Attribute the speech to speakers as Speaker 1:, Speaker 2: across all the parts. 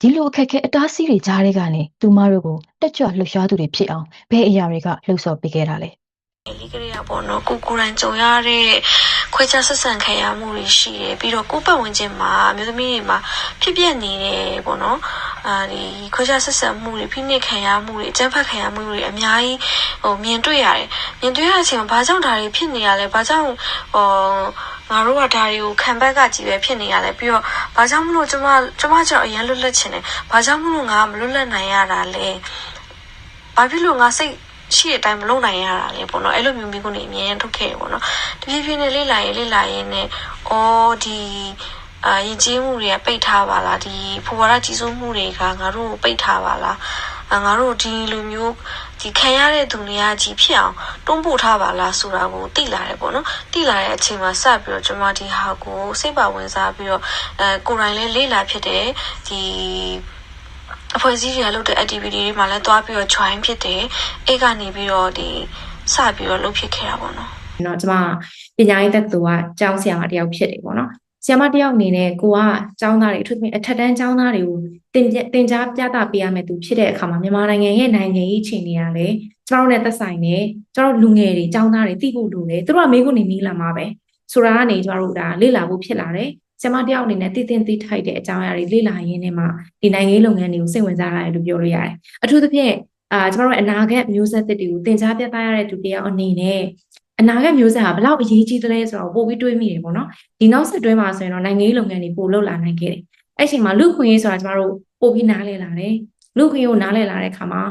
Speaker 1: ဒီလိုအခက်အခဲအတားအဆီးတွေကြားထဲကနေသူမတို့ကိုတက်ကြွလှုပ်ရှားသူတွေဖြစ်အောင်ဘယ်အရာတွေကလှုပ်ဆော်ပေးခဲ့တာလဲ
Speaker 2: ဒီကလေးကပေါ့နော်ကိုကိုယ်တိုင်ကြုံရတဲ့ခွဲခြားဆက်ဆံခံရမှုတွေရှိတယ်ပြီးတော့ကိုယ့်ပတ်ဝန်းကျင်မှာအမျိုးသမီးတွေမှာဖြစ်ပျက်နေတယ်ပေါ့နော်အာဒီခွဲခြားဆက်ဆံမှုတွေဖိနှိပ်ခံရမှုတွေအကြမ်းဖက်ခံရမှုတွေအများကြီးဟိုမြင်တွေ့ရတယ်မြင်တွေ့ရတဲ့အချိန်မှာဘာကြောင့်ဒါတွေဖြစ်နေရလဲဘာကြောင့်ဟို ငါတို့ကဒါတွေကိုခံဘက်ကကြည့်ပဲဖြစ်နေရလဲပြီးတော့ဘာကြောင့်မလို့ကျမကျမကျတော့အရင်လွတ်လပ်ချင်တယ်ဘာကြောင့်မလို့ငါမလွတ်လပ်နိုင်ရတာလဲဘာဖြစ်လို့ငါစိတ်ရှိတဲ့အတိုင်းမလုပ်နိုင်ရတာလေပေါ့နော်အဲ့လိုမျိုးမိကုန်းနေအမြဲတမ်းထုတ်ခဲ့ရပေါ့နော်တဖြည်းဖြည်းနဲ့လေးလာရင်လေးလာရင်နဲ့အော်ဒီအာရင်ကျေးမှုတွေကပိတ်ထားပါလားဒီဖွာဝါဒကြီးစိုးမှုတွေကငါတို့ကိုပိတ်ထားပါလားအာ ငါတို့ဒီလူမျိုးဒီခံရတဲ့သူတွေကကြီးဖြစ်အောင်တွန်းပို့ထားပါလားဆိုတာကိုသိလာတယ်ပေါ့နော်သိလာတဲ့အချိန်မှာစပြီးတော့ကျွန်မဒီဟာကိုစိတ်ပါဝင်စားပြီးတော့အဲကိုယ်တိုင်လေးလေ့လာဖြစ်တယ်ဒီအဖွဲ့အစည်းတွေကလုပ်တဲ့ activity တွေမှာလည်းတွားပြီးတော့ join ဖြစ်တယ်အဲ့ကနေပြီးတော့ဒီစပြီးတော့လုပ်ဖြစ်ခဲ့တာပေါ့နော်
Speaker 3: ကျွန်တော်ကျမပညာရေးတက္ကသိုလ်ကကျောင်းဆရာမတယောက်ဖြစ်တယ်ပေါ့နော် ဆရာမတစ်ယောက်အနေနဲ့ကိုကကျောင်းသားတွေအထူးသဖြင့်အထက်တန်းကျောင်းသားတွေကိုတင်ပြတင် जा ပြသပေးရမယ်သူဖြစ်တဲ့အခါမှာမြန်မာနိုင်ငံရဲ့နိုင်ငံရေးအခြေအနေကလည်းကျမတို့နဲ့သက်ဆိုင်နေကျမတို့လူငယ်တွေကျောင်းသားတွေသိဖို့လိုတယ်သူတို့ကမေးခွန်းနေမီးလာမှာပဲဆိုတာကနေကျမတို့ဒါလေ့လာဖို့ဖြစ်လာတယ်ဆရာမတစ်ယောက်အနေနဲ့တည်တင်တည်ထိုက်တဲ့အကြောင်းအရာတွေလေ့လာရင်းနဲ့မှဒီနိုင်ငံရေးလုပ်ငန်းတွေကိုစိတ်ဝင်စားရတယ်လို့ပြောလို့ရတယ်အထူးသဖြင့်အာကျမတို့ရဲ့အနာဂတ်မျိုးဆက်သစ်တွေကိုတင် जा ပြသရတဲ့သူတစ်ယောက်အနေနဲ့ အနာဂတ်မျိုးဆက်ဟာဘလောက်အရေးကြီးသလဲဆိုတော့ပို့ပြီးတွေးမိတယ်ပေါ့နော်ဒီနောက်ဆက်တွဲမှာဆိုရင်တော့နိုင်ငံရေးလုပ်ငန်းတွေပို့လောက်လာနိုင်ခဲ့တယ်အဲ့ချိန်မှာလူခွင့်ရေးဆိုတာကျမတို့ပို့ပြီးနားလည်လာတယ်လူခွင့်ရေးကိုနားလည်လာတဲ့အခါမှာ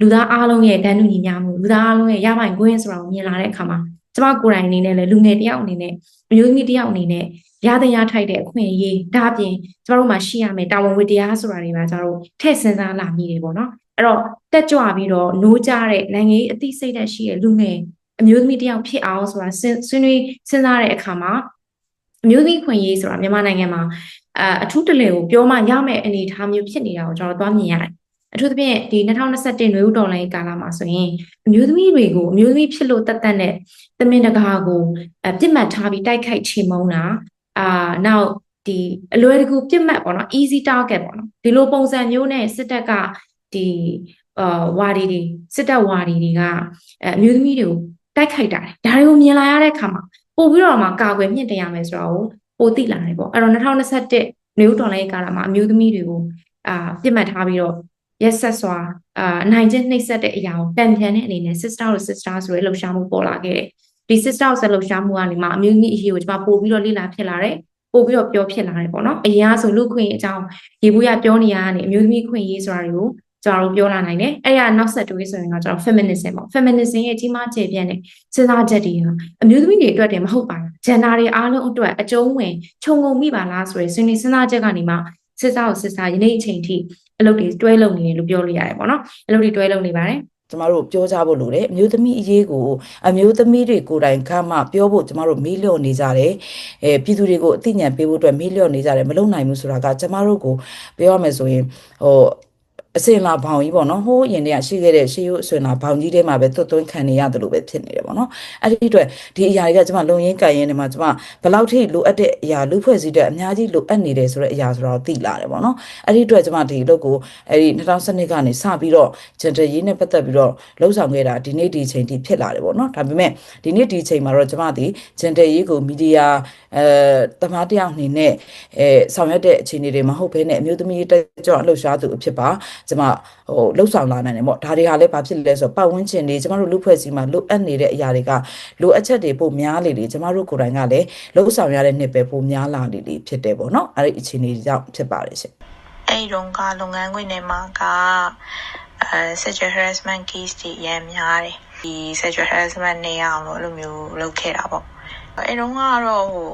Speaker 3: လူသားအားလုံးရဲ့တန်းတူညီမျှမှုလူသားအားလုံးရဲ့ရပိုင်ခွင့်ဆိုတာကိုမြင်လာတဲ့အခါမှာကျမကိုယ်တိုင်အနေနဲ့လည်းလူငယ်တစ်ယောက်အနေနဲ့အမျိုးသမီးတစ်ယောက်အနေနဲ့ရတဲ့ရထိုက်တဲ့အခွင့်အရေးဒါအပြင်ကျမတို့မှာရှိရမယ်တာဝန်ဝတ္တရားဆိုတာတွေပါကျမတို့ထည့်စဉ်းစားလာမိတယ်ပေါ့နော်အဲ့တော့တက်ကြွပြီးတော့နိုးကြတဲ့နိုင်ငံရေးအသိစိတ်ဓာတ်ရှိတဲ့လူငယ် အမျိုးသမီးတစ်ယောက်ဖြစ်အောင်ဆိုတာစဉ်ဆွေးနွေးစဉ်းစားတဲ့အခါမှာအမျိုးသမီးခွင့်ရေးဆိုတာမြန်မာနိုင်ငံမှာအာအထူးတလဲကိုပြောမှရမယ့်အနေအထားမျိုးဖြစ်နေတာကိုကျွန်တော်သွားမြင်ရတယ်အထူးသဖြင့်ဒီ2021နွေဦးတော်လိုင်းကာလမှာဆိုရင်အမျိုးသမီးတွေကိုအမျိုးသမီးဖြစ်လို့တတ်တတ်တဲ့သမင်တကာကိုအပြစ်မှတ်ထားပြီးတိုက်ခိုက်ချေမှုန်းတာအာနောက်ဒီအလွယ်တကူပြစ်မှတ်ပေါ့နော် easy target ပေါ့နော်ဒီလိုပုံစံမျိုးနဲ့စစ်တပ်ကဒီအာဝါဒီတွေစစ်တပ်ဝါဒီတွေကအဲအမျိုးသမီးတွေကို တိုက်ခိုက်တာတယ်ဒါတွေကိုမြင်လာရတဲ့အခါမှာပို့ပြီးတော့မှကာကွယ်မြင့်တင်ရမယ်ဆိုတော့ပိုသိလာတယ်ပေါ့အဲ့တော့2021နေဦးတော်လိုင်းကာလမှာအမျိုးသမီးတွေကိုအာပြစ်မှတ်ထားပြီးတော့ရက်ဆက်စွာအာအနိုင်ကျင့်နှိပ်စက်တဲ့အရာကိုတံပြန်တဲ့အနေနဲ့ sister လို့ sister ဆိုရဲလှုပ်ရှားမှုပေါ်လာခဲ့တယ်ဒီ sister ကိုဆက်လှုပ်ရှားမှုကနေမှအမျိုးသမီးအရေးကိုကျွန်မပို့ပြီးတော့လေ့လာဖြစ်လာတယ်ပို့ပြီးတော့ပြောဖြစ်လာတယ်ပေါ့နော်အရင်ကဆိုလူခွင့်အကြောင်းရေဘူးရပြောနေရတာနေအမျိုးသမီးခွင့်ရေးဆိုတာတွေကို ကျွန်တော်တို့ပြောလာနိုင်တယ်အဲ့ရနောက်ဆက်တွဲဆိုရင်တော့ကျွန်တော် feminism ပေါ့ feminism ရဲ့ကြီးမားကျယ်ပြန့်တဲ့စဉ်းစားချက်တွေဟာအမျိုးသမီးတွေအတွက်တည်းမဟုတ်ပါဘူး gender တွေအားလုံးအတွက်အကျုံးဝင်ခြုံငုံမိပါလားဆိုရယ်ဆွေးနွေးစဉ်းစားချက်ကနေမှစစ်စားကိုစစ်စားယနေ့အချိန်ထိအလုပ်တွေတွဲလုပ်နေတယ်လို့ပြောလို့ရတယ်ပေါ့နော်အလုပ်တွေတွဲလုပ်နေပါတယ်
Speaker 4: ကျမတို့ပြောကြဖို့လိုတယ်အမျိုးသမီးအရေးကိုအမျိုးသမီးတွေကိုယ်တိုင်ကမှပြောဖို့ကျမတို့မေးလျော့နေကြတယ်အဲပြည်သူတွေကိုအသိဉာဏ်ပေးဖို့အတွက်မေးလျော့နေကြတယ်မလုံနိုင်ဘူးဆိုတာကကျမတို့ကိုပြောရမယ်ဆိုရင်ဟို အစင်လာဘောင်ကြီးပေါ့နော်ဟိုးရင်တည်းကရှိခဲ့တဲ့ရှေးရိုးအစင်လာဘောင်ကြီးထဲမှာပဲသွတ်သွင်းခံနေရတယ်လို့ပဲဖြစ်နေတယ်ပေါ့နော်အဲ့ဒီအတွက်ဒီအရာတွေကကျမလုံရင်းကန်ရင်းတွေမှာကျမဘယ်လောက်ထိလိုအပ်တဲ့အရာလူဖွဲ့စည်းတဲ့အများကြီးလိုအပ်နေတယ်ဆိုတဲ့အရာဆိုတော့သိလာတယ်ပေါ့နော်အဲ့ဒီအတွက်ကျမဒီအလုပ်ကိုအဲ့ဒီ2012ကနေစပြီးတော့ဂျန်တရေးနဲ့ပတ်သက်ပြီးတော့လှုပ်ဆောင်ခဲ့တာဒီနေ့ဒီအချိန်ထိဖြစ်လာတယ်ပေါ့နော်ဒါပေမဲ့ဒီနေ့ဒီအချိန်မှာတော့ကျမဒီဂျန်တရေးကိုမီဒီယာအဲတမားတယောက်အနေနဲ့အဲဆောင်ရွက်တဲ့အခြေအနေတွေမဟုတ်ဘဲနဲ့အမျိုးသမီးတက်ကြွလှုပ်ရှားသူအဖြစ်ပါကျမဟိုလှုပ်ဆောင်လာနိုင်တယ်ပေါ့ဒါတွေဟာလည်းဘာဖြစ်လဲဆိုတော့ပတ်ဝန်းကျင်တွေကျမတို့လူဖွဲ့စည်းမှာလိုအပ်နေတဲ့အရာတွေကလိုအပ်ချက်တွေပိုများလေလေကျမတို့ကိုယ်တိုင်ကလည်းလှုပ်ဆောင်ရတဲ့နှစ်ပဲပိုများလာလေလေဖြစ်တယ်ပေါ့နော်အဲ့ဒီအခြေအနေကြောင့်ဖြစ်ပါတယ်ရှင်
Speaker 2: အဲ့ဒီတော့ကလုပ်ငန်းခွင်ထဲမှာကအဲ sexual harassment case တွေအများများတယ်ဒီ sexual harassment နေအောင်လို့အဲ့လိုမျိုးလုပ်ခဲ့တာပေါ့အဲ့တော့ကတော့ဟို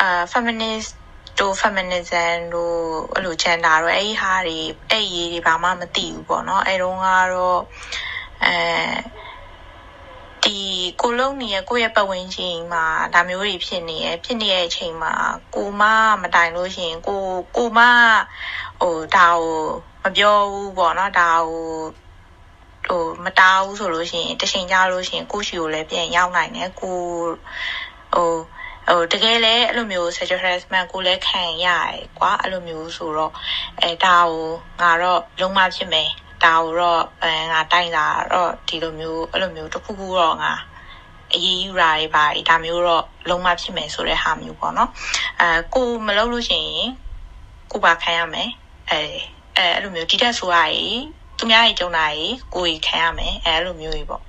Speaker 2: အာ feminist တို့ feminism တို့အဲ့လို gender တို့အဲ့ဒီဟာတွေအဲ့ဒီတွေဘာမှမသိဘူးပေါ့နော်အဲ့တော့ကတော့အဲဒီကိုလုံးနေရကိုယ့်ရဲ့ပတ်ဝန်းကျင်မှာဒါမျိုးတွေဖြစ်နေရဖြစ်နေတဲ့အချိန်မှာကိုမမတိုင်လို့ရှိရင်ကိုကိုမဟိုဒါဟိုမပြောဘူးပေါ့နော်ဒါဟိုဟိုမတားဘူးဆိုလို့ရှိရင်တချိန်ကြလို့ရှိရင်ကိုရှိကိုလည်းပြန်ရောက်နိုင်တယ်ကိုဟို ဟိုတကယ်လဲအဲ့လိုမျိုး sexual harassment ကိုလည်းခံရတယ်ကွာအဲ့လိုမျိုးဆိုတော့အဲဒါကိုငါတော့လုံးမဖြစ်မယ်ဒါကိုတော့အဲငါတိုင်တာတော့ဒီလိုမျိုးအဲ့လိုမျိုးတစ်ခုခုတော့ငါအရေးယူတာတွေပါဒါမျိုးတော့လုံးမဖြစ်မယ်ဆိုတဲ့ဟာမျိုးပေါ့နော်အဲကိုမလုပ်လို့ရှိရင်ကိုပါခံရမယ်အဲအဲအဲ့လိုမျိုးဒီတက်ဆိုရည်သူများကြီးကြုံတာကြီးကိုကြီးခံရမယ်အဲအဲ့လိုမျိုးကြီးပေါ့